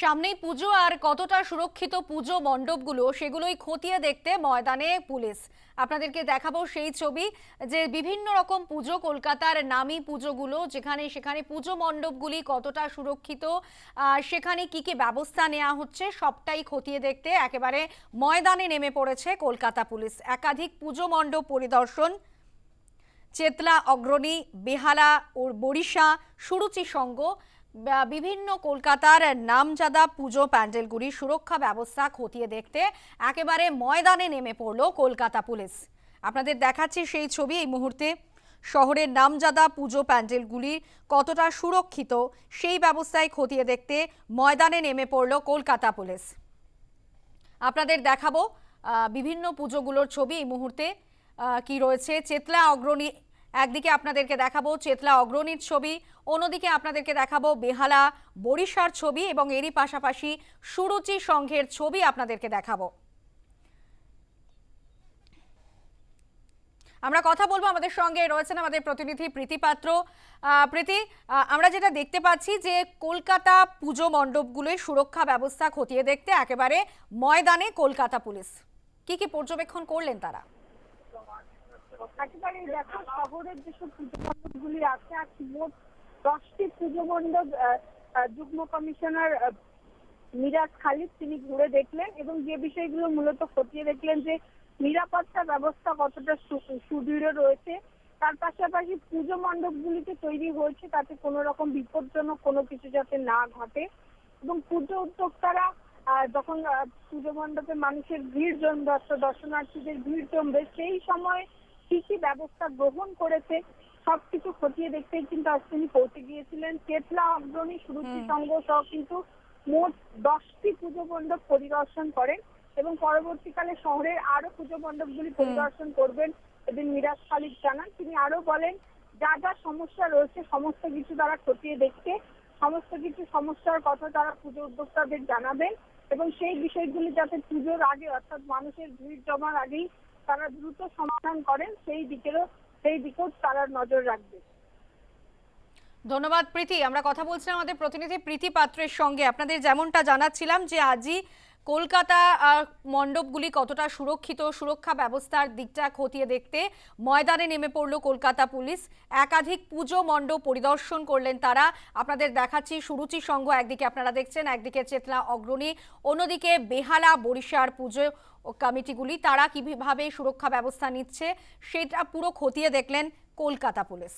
সামনেই পুজো, আর কতটা সুরক্ষিত পুজো মণ্ডপগুলো সেগুলোই খতিয়ে দেখতে ময়দানে পুলিশ। আপনাদেরকে দেখাবো সেই ছবি, যে বিভিন্ন রকম পুজো, কলকাতার নামি পুজোগুলো, যেখানে সেখানে পুজো মণ্ডপগুলি কতটা সুরক্ষিত সেখানে কি কি ব্যবস্থা নেওয়া হচ্ছে, সবটাই খতিয়ে দেখতে একেবারে ময়দানে নেমে পড়েছে কলকাতা পুলিশ। একাধিক পুজো মণ্ডপ পরিদর্শন, চেতলা, অগ্রণী, বেহালা ও বরিশা, সুরুচি বা- বিভিন্ন কলকাতার নামজাদা পুজো প্যান্ডেলগুলি সুরক্ষা ব্যবস্থা খতিয়ে দেখতে একেবারে ময়দানে নেমে পড়ল কলকাতা পুলিশ। আপনাদের দেখাচ্ছি সেই ছবি এই মুহূর্তে। শহরের নামজাদা পুজো প্যান্ডেলগুলি কতটা সুরক্ষিত সেই ব্যবস্থায় খতিয়ে দেখতে ময়দানে নেমে পড়ল কলকাতা পুলিশ। আপনাদের দেখাবো বিভিন্ন পুজোগুলোর ছবি এই মুহূর্তে কি রয়েছে। চেতলা অগ্রণী একদিকে আপনাদেরকে দেখাবো চেতলা অগ্রণীর ছবি, অন্যদিকে আপনাদেরকে দেখাবো বেহালা বরিশার ছবি এবং এরই পাশাপাশি সুরুচি সংঘের ছবি আপনাদেরকে দেখাবো। আমরা কথা বলব আমাদের সঙ্গে, রয়েছেন আমাদের প্রতিনিধি প্রীতি পাত্র। প্রীতি আমরা যেটা দেখতে পাচ্ছি যে কলকাতা পুজো মণ্ডপগুলোর সুরক্ষা ব্যবস্থা খতিয়ে দেখতে একেবারে ময়দানে কলকাতা পুলিশ। কি কি পর্যবেক্ষণ করলেন তারা? একেবারে দেখো শহরের যেসব পুজো মণ্ডপগুলি আছে আর মোট দশটি পুজো মণ্ডপ যুগ্ম কমিশনার মিরাজ খালিদ তিনি ঘুরে দেখলেন এবং যে বিষয়গুলো মূলত খতিয়ে দেখলেন যে নিরাপত্তা ব্যবস্থা কতটা সুদৃঢ় রয়েছে, তার পাশাপাশি পুজো মণ্ডপগুলিতে তৈরি হয়েছে তাতে কোনো রকম বিপজ্জনক কোনো কিছু যাতে না ঘটে এবং পুজো উদ্যোক্তারা যখন পুজো মণ্ডপে মানুষের ভিড় জমবে দর্শনার্থীদের ভিড় জমবে, সেই সময় কি কি ব্যবস্থা গ্রহণ করেছে সবকিছু খতিয়ে দেখতে কিন্তু আজ তিনি পৌঁছে গিয়েছিলেন। চেতলা অগ্রণী সুরুচি সংঘ সহ কিন্তু মোট দশটি পুজো মণ্ডপ পরিদর্শন করেন এবং পরবর্তীকালে শহরের আরও পুজো মণ্ডপগুলি পরিদর্শন করবেন এদিন মিরাজ খালিদ জানান। তিনি আরও বলেন যা যা সমস্যা রয়েছে সমস্ত কিছু তারা খতিয়ে দেখতে সমস্ত কিছু সমস্যার কথা তারা পুজো উদ্যোক্তাদের জানাবেন এবং সেই বিষয়গুলি যাতে পুজোর আগে অর্থাৎ মানুষের ভিড় জমার আগেই তারা দ্রুত সমাধান করেন, সেই দিকেরও, সেই দিকেও তারা নজর রাখবে। ধন্যবাদ, প্রীতি। আমরা কথা বলছিলাম আমাদের প্রতিনিধি প্রীতি পাত্রের সঙ্গে। আপনাদের যেমনটা জানাচ্ছিলাম যে আজই কলকাতা মণ্ডপগুলি কতটা সুরক্ষিত, সুরক্ষা ব্যবস্থার দিকটা খতিয়ে দেখতে ময়দানে নেমে পড়ল কলকাতা পুলিশ। একাধিক পুজো মণ্ডপ পরিদর্শন করলেন তারা। আপনাদের দেখাচ্ছি সুরুচি সংঘ, একদিকে আপনারা দেখছেন, একদিকে চেতলা অগ্রণী, অন্যদিকে বেহালা বরিশার পুজো কমিটিগুলি। তারা কীভাবে সুরক্ষা ব্যবস্থা নিচ্ছে, সেটা পুরো খতিয়ে দেখলেন কলকাতা পুলিশ।